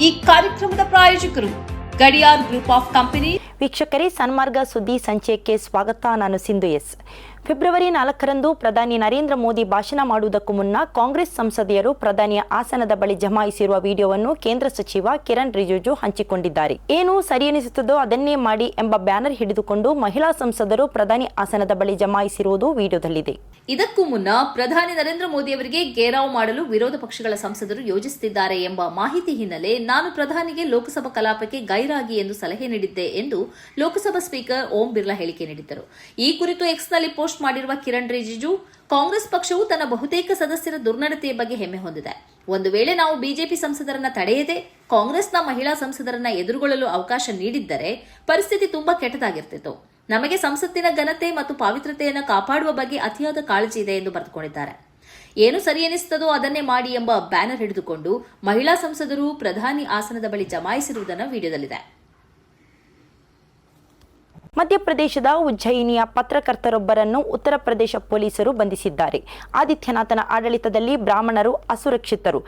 ಈ ಕಾರ್ಯಕ್ರಮದ ಪ್ರಾಯೋಜಕರು ಗಡಿಯಾರ್ ಗ್ರೂಪ್ ಆಫ್ ಕಂಪನಿ. ವೀಕ್ಷಕರೇ, ಸನ್ಮಾರ್ಗ ಸುದ್ದಿ ಸಂಚಯಕ್ಕೆ ಸ್ವಾಗತ. ನಾನು ಸಿಂಧು ಎಸ್. ಫೆಬ್ರವರಿ ನಾಲ್ಕರಂದು ಪ್ರಧಾನಿ ನರೇಂದ್ರ ಮೋದಿ ಭಾಷಣ ಮಾಡುವುದಕ್ಕೂ ಮುನ್ನ ಕಾಂಗ್ರೆಸ್ ಸಂಸದೀಯರು ಪ್ರಧಾನಿಯ ಆಸನದ ಬಳಿ ಜಮಾಯಿಸಿರುವ ವಿಡಿಯೋವನ್ನು ಕೇಂದ್ರ ಸಚಿವ ಕಿರಣ್ ರಿಜಿಜು ಹಂಚಿಕೊಂಡಿದ್ದಾರೆ. ಏನು ಸರಿ ಎನಿಸುತ್ತದೋ ಅದನ್ನೇ ಮಾಡಿ ಎಂಬ ಬ್ಯಾನರ್ ಹಿಡಿದುಕೊಂಡು ಮಹಿಳಾ ಸಂಸದರು ಪ್ರಧಾನಿ ಆಸನದ ಬಳಿ ಜಮಾಯಿಸಿರುವುದು ವಿಡಿಯೋದಲ್ಲಿದೆ. ಇದಕ್ಕೂ ಮುನ್ನ ಪ್ರಧಾನಿ ನರೇಂದ್ರ ಮೋದಿ ಅವರಿಗೆ ಗೇರಾವ್ ಮಾಡಲು ವಿರೋಧ ಪಕ್ಷಗಳ ಸಂಸದರು ಯೋಜಿಸುತ್ತಿದ್ದಾರೆ ಎಂಬ ಮಾಹಿತಿ ಹಿನ್ನೆಲೆ ನಾನು ಪ್ರಧಾನಿಗೆ ಲೋಕಸಭಾ ಕಲಾಪಕ್ಕೆ ಗೈರಾಗಿ ಎಂದು ಸಲಹೆ ನೀಡಿದ್ದೆ ಎಂದು ಲೋಕಸಭಾ ಸ್ಪೀಕರ್ ಓಂ ಬಿರ್ಲಾ ಹೇಳಿಕೆ ನೀಡಿದ್ದರು. ಈ ಕುರಿತು ಎಕ್ಸ್ನಲ್ಲಿ ಪೋಸ್ಟ್ ಮಾಡಿರುವ ಕಿರಣ್ ರಿಜಿಜು, ಕಾಂಗ್ರೆಸ್ ಪಕ್ಷವು ತನ್ನ ಬಹುತೇಕ ಸದಸ್ಯರ ದುರ್ನಡತೆಯ ಬಗ್ಗೆ ಹೆಮ್ಮೆ ಹೊಂದಿದೆ. ಒಂದು ವೇಳೆ ನಾವು ಬಿಜೆಪಿ ಸಂಸದರನ್ನ ತಡೆಯದೆ ಕಾಂಗ್ರೆಸ್ನ ಮಹಿಳಾ ಸಂಸದರನ್ನ ಎದುರುಗೊಳ್ಳಲು ಅವಕಾಶ ನೀಡಿದ್ದರೆ ಪರಿಸ್ಥಿತಿ ತುಂಬಾ ಕೆಟ್ಟದಾಗಿರ್ತಿತ್ತು. ನಮಗೆ ಸಂಸತ್ತಿನ ಘನತೆ ಮತ್ತು ಪಾವಿತ್ರತೆಯನ್ನು ಕಾಪಾಡುವ ಬಗ್ಗೆ ಅತಿಯಾದ ಕಾಳಜಿ ಇದೆ ಎಂದು ಬರೆದುಕೊಂಡಿದ್ದಾರೆ. ಏನು ಸರಿ ಎನಿಸುತ್ತದೋ ಅದನ್ನೇ ಮಾಡಿ ಎಂಬ ಬ್ಯಾನರ್ ಹಿಡಿದುಕೊಂಡು ಮಹಿಳಾ ಸಂಸದರು ಪ್ರಧಾನಿ ಆಸನದ ಬಳಿ ಜಮಾಯಿಸಿರುವುದನ್ನು ವಿಡಿಯೋದಲ್ಲಿದೆ. ಮಧ್ಯಪ್ರದೇಶದ ಉಜ್ಜಯಿನಿಯ ಪತ್ರಕರ್ತರೊಬ್ಬರನ್ನು ಉತ್ತರ ಪ್ರದೇಶ ಪೊಲೀಸರು ಬಂಧಿಸಿದ್ದಾರೆ. ಆದಿತ್ಯನಾಥನ ಆಡಳಿತದಲ್ಲಿ ಬ್ರಾಹ್ಮಣರು ಅಸುರಕ್ಷಿತರು.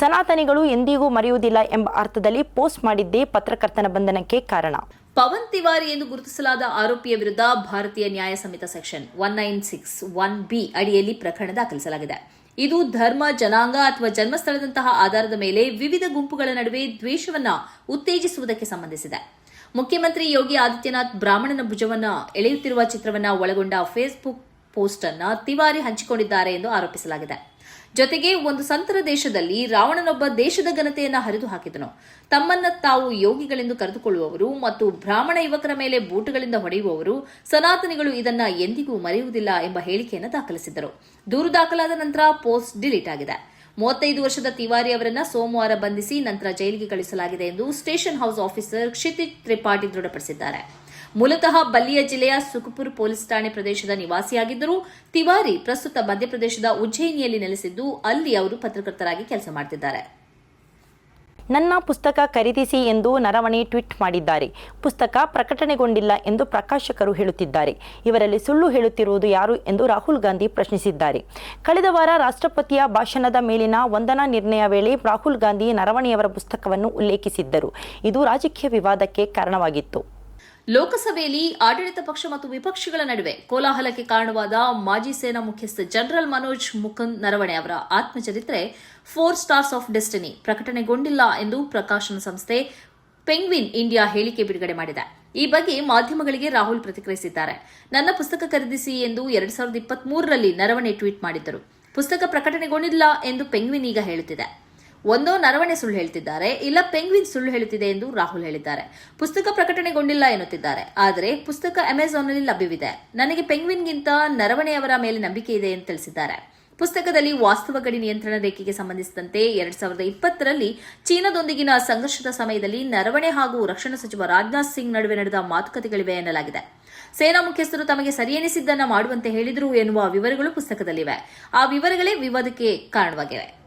ಸನಾತನಿಗಳು ಎಂದಿಗೂ ಮರೆಯುವುದಿಲ್ಲ ಎಂಬ ಅರ್ಥದಲ್ಲಿ ಪೋಸ್ಟ್ ಮಾಡಿದ್ದೇ ಪತ್ರಕರ್ತನ ಬಂಧನಕ್ಕೆ ಕಾರಣ. ಪವನ್ ತಿವಾರಿ ಎಂದು ಗುರುತಿಸಲಾದ ಆರೋಪಿಯ ವಿರುದ್ಧ Bharatiya Nyaya Samhita section one nine six one B ಅಡಿಯಲ್ಲಿ ಪ್ರಕರಣ ದಾಖಲಿಸಲಾಗಿದೆ. ಇದು ಧರ್ಮ, ಜನಾಂಗ ಅಥವಾ ಜನ್ಮಸ್ಥಳದಂತಹ ಆಧಾರದ ಮೇಲೆ ವಿವಿಧ ಗುಂಪುಗಳ ನಡುವೆ ದ್ವೇಷವನ್ನು ಉತ್ತೇಜಿಸುವುದಕ್ಕೆ ಸಂಬಂಧಿಸಿದೆ. ಮುಖ್ಯಮಂತ್ರಿ ಯೋಗಿ ಆದಿತ್ಯನಾಥ್ ಬ್ರಾಹ್ಮಣನ ಭುಜವನ್ನ ಎಳೆಯುತ್ತಿರುವ ಚಿತ್ರವನ್ನ ಒಳಗೊಂಡ ಫೇಸ್ಬುಕ್ ಪೋಸ್ಟ್ ಅನ್ನು ತಿವಾರಿ ಹಂಚಿಕೊಂಡಿದ್ದಾರೆ ಎಂದು ಆರೋಪಿಸಲಾಗಿದೆ. ಜೊತೆಗೆ ಒಂದು ಸಂತರ ದೇಶದಲ್ಲಿ ರಾವಣನೊಬ್ಬ ದೇಶದ ಘನತೆಯನ್ನು ಹರಿದು ಹಾಕಿದನು ತಮ್ಮನ್ನ ತಾವು ಯೋಗಿಗಳೆಂದು ಕರೆದುಕೊಳ್ಳುವವರು ಮತ್ತು ಬ್ರಾಹ್ಮಣ ಯುವಕರ ಮೇಲೆ ಬೂಟುಗಳಿಂದ ಹೊಡೆಯುವವರು, ಸನಾತನಿಗಳು ಇದನ್ನ ಎಂದಿಗೂ ಮರೆಯುವುದಿಲ್ಲ ಎಂಬ ಹೇಳಿಕೆಯನ್ನು ದಾಖಲಿಸಿದ್ದರು. ದೂರು ದಾಖಲಾದ ನಂತರ ಪೋಸ್ಟ್ ಡಿಲೀಟ್ ಆಗಿದೆ. ಮೂವತ್ತೈದು ವರ್ಷದ ತಿವಾರಿ ಅವರನ್ನ ಸೋಮವಾರ ಬಂಧಿಸಿ ನಂತರ ಜೈಲಿಗೆ ಕಳಿಸಲಾಗಿದೆ ಎಂದು station house officer Kshitij Tripathi ದೃಢಪಡಿಸಿದ್ದಾರೆ. ಮೂಲತಃ ಬಲ್ಲಿಯ ಜಿಲ್ಲೆಯ ಸುಖಪುರ್ ಪೊಲೀಸ್ ಠಾಣೆ ಪ್ರದೇಶದ ನಿವಾಸಿಯಾಗಿದ್ದರೂ ತಿವಾರಿ ಪ್ರಸ್ತುತ ಮಧ್ಯಪ್ರದೇಶದ ಉಜ್ಜಯಿನಿಯಲ್ಲಿ ನೆಲೆಸಿದ್ದು ಅಲ್ಲಿ ಅವರು ಪತ್ರಕರ್ತರಾಗಿ ಕೆಲಸ ಮಾಡುತ್ತಿದ್ದಾರೆ ನನ್ನ ಪುಸ್ತಕ ಖರೀದಿಸಿ ಎಂದು ನರವಣೆ ಟ್ವೀಟ್ ಮಾಡಿದ್ದಾರೆ. ಪುಸ್ತಕ ಪ್ರಕಟಣೆಗೊಂಡಿಲ್ಲ ಎಂದು ಪ್ರಕಾಶಕರು ಹೇಳುತ್ತಿದ್ದಾರೆ. ಇವರಲ್ಲಿ ಸುಳ್ಳು ಹೇಳುತ್ತಿರುವುದು ಯಾರು ಎಂದು ರಾಹುಲ್ ಗಾಂಧಿ ಪ್ರಶ್ನಿಸಿದ್ದಾರೆ. ಕಳೆದ ವಾರ ರಾಷ್ಟ್ರಪತಿಯ ಭಾಷಣದ ಮೇಲಿನ ವಂದನಾ ನಿರ್ಣಯ ವೇಳೆ ರಾಹುಲ್ ಗಾಂಧಿ ನರವಣೆಯವರ ಪುಸ್ತಕವನ್ನು ಉಲ್ಲೇಖಿಸಿದ್ದರು. ಇದು ರಾಜಕೀಯ ವಿವಾದಕ್ಕೆ ಕಾರಣವಾಗಿತ್ತು. ಲೋಕಸಭೆಯಲ್ಲಿ ಆಡಳಿತ ಪಕ್ಷ ಮತ್ತು ವಿಪಕ್ಷಗಳ ನಡುವೆ ಕೋಲಾಹಲಕ್ಕೆ ಕಾರಣವಾದ ಮಾಜಿ ಸೇನಾ ಮುಖ್ಯಸ್ಥ ಜನರಲ್ ಮನೋಜ್ ಮುಕುಂದ್ ನರವಣೆ ಅವರ ಆತ್ಮಚರಿತ್ರೆ ಫೋರ್ ಸ್ಟಾರ್ಸ್ ಆಫ್ ಡೆಸ್ಟಿನಿ ಪ್ರಕಟಣೆಗೊಂಡಿಲ್ಲ ಎಂದು ಪ್ರಕಾಶನ ಸಂಸ್ಥೆ ಪೆಂಗ್ವಿನ್ ಇಂಡಿಯಾ ಹೇಳಿಕೆ ಬಿಡುಗಡೆ ಮಾಡಿದೆ. ಈ ಬಗ್ಗೆ ಮಾಧ್ಯಮಗಳಿಗೆ ರಾಹುಲ್ ಪ್ರತಿಕ್ರಿಯಿಸಿದ್ದಾರೆ. ನನ್ನ ಪುಸ್ತಕ ಖರೀದಿಸಿ ಎಂದು ಎರಡ್ ಸಾವಿರದ ಇಪ್ಪತ್ತ್ ಮೂರರಲ್ಲಿ ನರವಣೆ ಟ್ವೀಟ್ ಮಾಡಿದ್ದರು. ಪುಸ್ತಕ ಪ್ರಕಟಣೆಗೊಂಡಿಲ್ಲ ಎಂದು ಪೆಂಗ್ವಿನ್ ಈಗ ಹೇಳುತ್ತಿದೆ. ಒಂದೋ ನರವಣೆ ಸುಳ್ಳು ಹೇಳ್ತಿದ್ದಾರೆ, ಇಲ್ಲ ಪೆಂಗ್ವಿನ್ ಸುಳ್ಳು ಹೇಳುತ್ತಿದೆ ಎಂದು ರಾಹುಲ್ ಹೇಳಿದ್ದಾರೆ. ಪುಸ್ತಕ ಪ್ರಕಟಣೆಗೊಂಡಿಲ್ಲ ಎನ್ನುತ್ತಿದ್ದಾರೆ, ಆದರೆ ಪುಸ್ತಕ ಅಮೆಜಾನ್ನಲ್ಲಿ ಲಭ್ಯವಿದೆ. ನನಗೆ ಪೆಂಗ್ವಿನ್ಗಿಂತ ನರವಣೆಯವರ ಮೇಲೆ ನಂಬಿಕೆ ಇದೆ ಎಂದು ತಿಳಿಸಿದ್ದಾರೆ. ಪುಸ್ತಕದಲ್ಲಿ ವಾಸ್ತವ ಗಡಿ ನಿಯಂತ್ರಣ ರೇಖೆಗೆ ಸಂಬಂಧಿಸಿದಂತೆ ಎರಡ್ ಸಾವಿರದ ಇಪ್ಪತ್ತರಲ್ಲಿ ಚೀನಾದೊಂದಿಗಿನ ಸಂಘರ್ಷದ ಸಮಯದಲ್ಲಿ ನರವಣೆ ಹಾಗೂ ರಕ್ಷಣಾ ಸಚಿವ ರಾಜನಾಥ್ ಸಿಂಗ್ ನಡುವೆ ನಡೆದ ಮಾತುಕತೆಗಳಿವೆ ಎನ್ನಲಾಗಿದೆ. ಸೇನಾ ಮುಖ್ಯಸ್ಥರು ತಮಗೆ ಸರಿಯೆನಿಸಿದ್ದನ್ನ ಮಾಡುವಂತೆ ಹೇಳಿದರು ಎನ್ನುವ ವಿವರಗಳು ಪುಸ್ತಕದಲ್ಲಿವೆ. ಆ ವಿವರಗಳೇ ವಿವಾದಕ್ಕೆ ಕಾರಣವಾಗಿವೆ.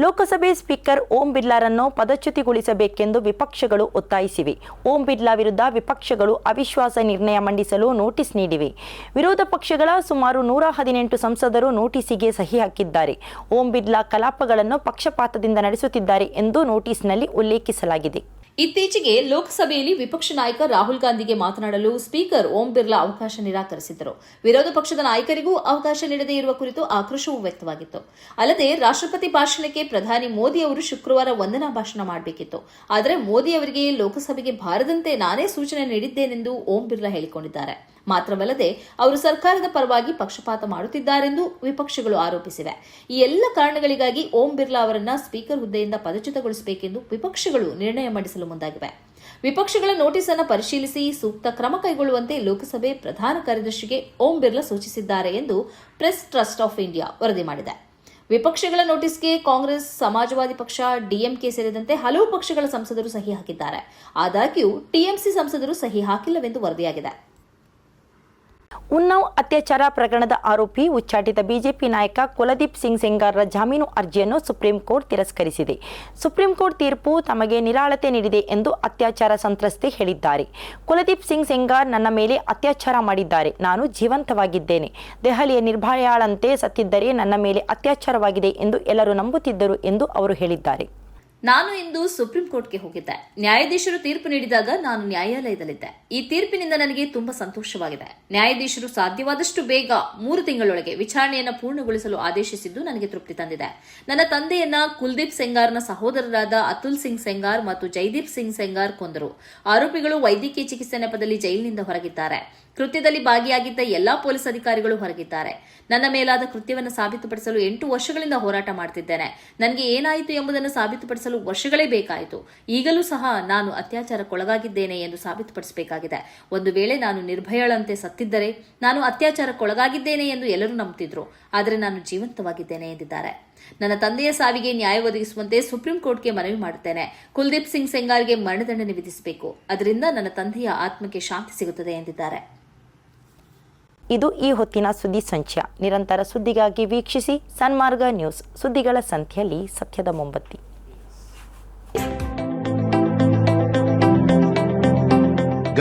ಲೋಕಸಭೆ ಸ್ಪೀಕರ್ ಓಂ ಬಿರ್ಲಾರನ್ನು ಪದಚ್ಯುತಿಗೊಳಿಸಬೇಕೆಂದು ವಿಪಕ್ಷಗಳು ಒತ್ತಾಯಿಸಿವೆ. ಓಂ ಬಿರ್ಲಾ ವಿರುದ್ಧ ವಿಪಕ್ಷಗಳು ಅವಿಶ್ವಾಸ ನಿರ್ಣಯ ಮಂಡಿಸಲು ನೋಟಿಸ್ ನೀಡಿವೆ. ವಿರೋಧ ಪಕ್ಷಗಳ ಸುಮಾರು ನೂರ ಹದಿನೆಂಟು ಸಂಸದರು ನೋಟಿಸಿಗೆ ಸಹಿ ಹಾಕಿದ್ದಾರೆ. ಓಂ ಬಿರ್ಲಾ ಕಲಾಪಗಳನ್ನು ಪಕ್ಷಪಾತದಿಂದ ನಡೆಸುತ್ತಿದ್ದಾರೆ ಎಂದು ನೋಟಿಸ್ನಲ್ಲಿ ಉಲ್ಲೇಖಿಸಲಾಗಿದೆ. ಇತ್ತೀಚೆಗೆ ಲೋಕಸಭೆಯಲ್ಲಿ ವಿಪಕ್ಷ ನಾಯಕ ರಾಹುಲ್ ಗಾಂಧಿಗೆ ಮಾತನಾಡಲು ಸ್ಪೀಕರ್ ಓಂ ಬಿರ್ಲಾ ಅವಕಾಶ ನಿರಾಕರಿಸಿದ್ದರು. ವಿರೋಧ ಪಕ್ಷದ ನಾಯಕರಿಗೂ ಅವಕಾಶ ನೀಡದೇ ಇರುವ ಕುರಿತು ಆಕ್ರೋಶವೂ ವ್ಯಕ್ತವಾಗಿತ್ತು. ಅಲ್ಲದೆ ರಾಷ್ಟ್ರಪತಿ ಭಾಷಣಕ್ಕೆ ಪ್ರಧಾನಿ ಮೋದಿ ಅವರು ಶುಕ್ರವಾರ ವಂದನಾ ಭಾಷಣ ಮಾಡಬೇಕಿತ್ತು. ಆದರೆ ಮೋದಿ ಅವರಿಗೆ ಲೋಕಸಭೆಗೆ ಬಾರದಂತೆ ನಾನೇ ಸೂಚನೆ ನೀಡಿದ್ದೇನೆಂದು ಓಂ ಬಿರ್ಲಾ ಹೇಳಿಕೊಂಡಿದ್ದಾರೆ. ಮಾತ್ರವಲ್ಲದೆ ಅವರು ಸರ್ಕಾರದ ಪರವಾಗಿ ಪಕ್ಷಪಾತ ಮಾಡುತ್ತಿದ್ದಾರೆಂದು ವಿಪಕ್ಷಗಳು ಆರೋಪಿಸಿವೆ. ಈ ಎಲ್ಲ ಕಾರಣಗಳಿಗಾಗಿ ಓಂ ಬಿರ್ಲಾ ಅವರನ್ನ ಸ್ಪೀಕರ್ ಹುದ್ದೆಯಿಂದ ಪದಚ್ಯುತಗೊಳಿಸಬೇಕೆಂದು ವಿಪಕ್ಷಗಳು ನಿರ್ಣಯ ಮಂಡಿಸಲು ಮುಂದಾಗಿವೆ. ವಿಪಕ್ಷಗಳ ನೋಟಿಸ್ ಅನ್ನು ಪರಿಶೀಲಿಸಿ ಸೂಕ್ತ ಕ್ರಮ ಕೈಗೊಳ್ಳುವಂತೆ ಲೋಕಸಭೆ ಪ್ರಧಾನ ಕಾರ್ಯದರ್ಶಿಗೆ ಓಂ ಬಿರ್ಲಾ ಸೂಚಿಸಿದ್ದಾರೆ ಎಂದು ಪ್ರೆಸ್ ಟ್ರಸ್ಟ್ ಆಫ್ ಇಂಡಿಯಾ ವರದಿ ಮಾಡಿದೆ. ವಿಪಕ್ಷಗಳ ನೋಟಿಸ್ಗೆ ಕಾಂಗ್ರೆಸ್, ಸಮಾಜವಾದಿ ಪಕ್ಷ, ಡಿಎಂಕೆ ಸೇರಿದಂತೆ ಹಲವು ಪಕ್ಷಗಳ ಸಂಸದರು ಸಹಿ ಹಾಕಿದ್ದಾರೆ. ಆದಾಗ್ಯೂ, ಟಿಎಂಸಿ ಸಂಸದರು ಸಹಿ ಹಾಕಿಲ್ಲವೆಂದು ವರದಿಯಾಗಿದೆ. ಉನ್ನವ್ ಅತ್ಯಾಚಾರ ಪ್ರಕರಣದ ಆರೋಪಿ ಉಚ್ಚಾಟಿತ ಬಿಜೆಪಿ ನಾಯಕ ಕುಲದೀಪ್ ಸಿಂಗ್ ಸೆಂಗಾರ್ರ ಜಾಮೀನು ಅರ್ಜಿಯನ್ನು ಸುಪ್ರೀಂ ಕೋರ್ಟ್ ತಿರಸ್ಕರಿಸಿದೆ. ಸುಪ್ರೀಂ ಕೋರ್ಟ್ ತೀರ್ಪು ತಮಗೆ ನಿರಾಳತೆ ನೀಡಿದೆ ಎಂದು ಅತ್ಯಾಚಾರ ಸಂತ್ರಸ್ತೆ ಹೇಳಿದ್ದಾರೆ. ಕುಲದೀಪ್ ಸಿಂಗ್ ಸೆಂಗಾರ್ ನನ್ನ ಮೇಲೆ ಅತ್ಯಾಚಾರ ಮಾಡಿದ್ದಾರೆ. ನಾನು ಜೀವಂತವಾಗಿದ್ದೇನೆ. ದೆಹಲಿಯ ನಿರ್ಭಯಾಳಂತೆ ಸತ್ತಿದ್ದರೆ ನನ್ನ ಮೇಲೆ ಅತ್ಯಾಚಾರವಾಗಿದೆ ಎಂದು ಎಲ್ಲರೂ ನಂಬುತ್ತಿದ್ದರು ಎಂದು ಅವರು ಹೇಳಿದ್ದಾರೆ. ನಾನು ಇಂದು ಸುಪ್ರೀಂ ಕೋರ್ಟ್ಗೆ ಹೋಗಿದ್ದೆ. ನ್ಯಾಯಾಧೀಶರು ತೀರ್ಪು ನೀಡಿದಾಗ ನಾನು ನ್ಯಾಯಾಲಯದಲ್ಲಿದ್ದೆ. ಈ ತೀರ್ಪಿನಿಂದ ನನಗೆ ತುಂಬಾ ಸಂತೋಷವಾಗಿದೆ. ನ್ಯಾಯಾಧೀಶರು ಸಾಧ್ಯವಾದಷ್ಟು ಬೇಗ ಮೂರು ತಿಂಗಳೊಳಗೆ ವಿಚಾರಣೆಯನ್ನು ಪೂರ್ಣಗೊಳಿಸಲು ಆದೇಶಿಸಿದ್ದು ನನಗೆ ತೃಪ್ತಿ ತಂದಿದೆ. ನನ್ನ ತಂದೆಯನ್ನ ಕುಲ್ದೀಪ್ ಸೆಂಗಾರ್ನ ಸಹೋದರರಾದ ಅತುಲ್ ಸಿಂಗ್ ಸೆಂಗಾರ್ ಮತ್ತು ಜೈದೀಪ್ ಸಿಂಗ್ ಸೆಂಗಾರ್ ಕೊಂದರು. ಆರೋಪಿಗಳು ವೈದ್ಯಕೀಯ ಚಿಕಿತ್ಸೆ ನೆಪದಲ್ಲಿ ಜೈಲಿನಿಂದ ಹೊರಗಿದ್ದಾರೆ. ಕೃತ್ಯದಲ್ಲಿ ಭಾಗಿಯಾಗಿದ್ದ ಎಲ್ಲಾ ಪೊಲೀಸ್ ಅಧಿಕಾರಿಗಳು ಹೊರಗಿದ್ದಾರೆ. ನನ್ನ ಮೇಲಾದ ಕೃತ್ಯವನ್ನು ಸಾಬೀತುಪಡಿಸಲು ಎಂಟು ವರ್ಷಗಳಿಂದ ಹೋರಾಟ ಮಾಡುತ್ತಿದ್ದೇನೆ ನನಗೆ ಏನಾಯಿತು ಎಂಬುದನ್ನು ಸಾಬೀತುಪಡಿಸಲು ವರ್ಷಗಳೇ ಬೇಕಾಯಿತು. ಈಗಲೂ ಸಹ ನಾನು ಅತ್ಯಾಚಾರಕ್ಕೊಳಗಾಗಿದ್ದೇನೆ ಎಂದು ಸಾಬೀತುಪಡಿಸಬೇಕಾಗಿದೆ. ಒಂದು ವೇಳೆ ನಾನು ನಿರ್ಭಯಳಂತೆ ಸತ್ತಿದ್ದರೆ ನಾನು ಅತ್ಯಾಚಾರಕ್ಕೊಳಗಾಗಿದ್ದೇನೆ ಎಂದು ಎಲ್ಲರೂ ನಂಬುತ್ತಿದ್ರು ಆದರೆ ನಾನು ಜೀವಂತವಾಗಿದ್ದೇನೆ ಎಂದಿದ್ದಾರೆ. ನನ್ನ ತಂದೆಯ ಸಾವಿಗೆ ನ್ಯಾಯ ಒದಗಿಸುವಂತೆ ಸುಪ್ರೀಂ ಕೋರ್ಟ್ಗೆ ಮನವಿ ಮಾಡುತ್ತೇನೆ. ಕುಲ್ದೀಪ್ ಸಿಂಗ್ ಸೆಂಗಾರ್ಗೆ ಮರಣದಂಡನೆ ವಿಧಿಸಬೇಕು. ಅದರಿಂದ ನನ್ನ ತಂದೆಯ ಆತ್ಮಕ್ಕೆ ಶಾಂತಿ ಸಿಗುತ್ತದೆ ಎಂದಿದ್ದಾರೆ. ಇದು ಈ ಹೊತ್ತಿನ ಸುದ್ದಿ ಸಂಚ್ಯ ನಿರಂತರ ಸುದ್ದಿಗಾಗಿ ವೀಕ್ಷಿಸಿ ಸನ್ಮಾರ್ಗ ನ್ಯೂಸ್ ಸುದ್ದಿಗಳ ಸಂಖ್ಯೆಯಲ್ಲಿ ಸತ್ಯದ ಮೊಂಬತ್ತಿ.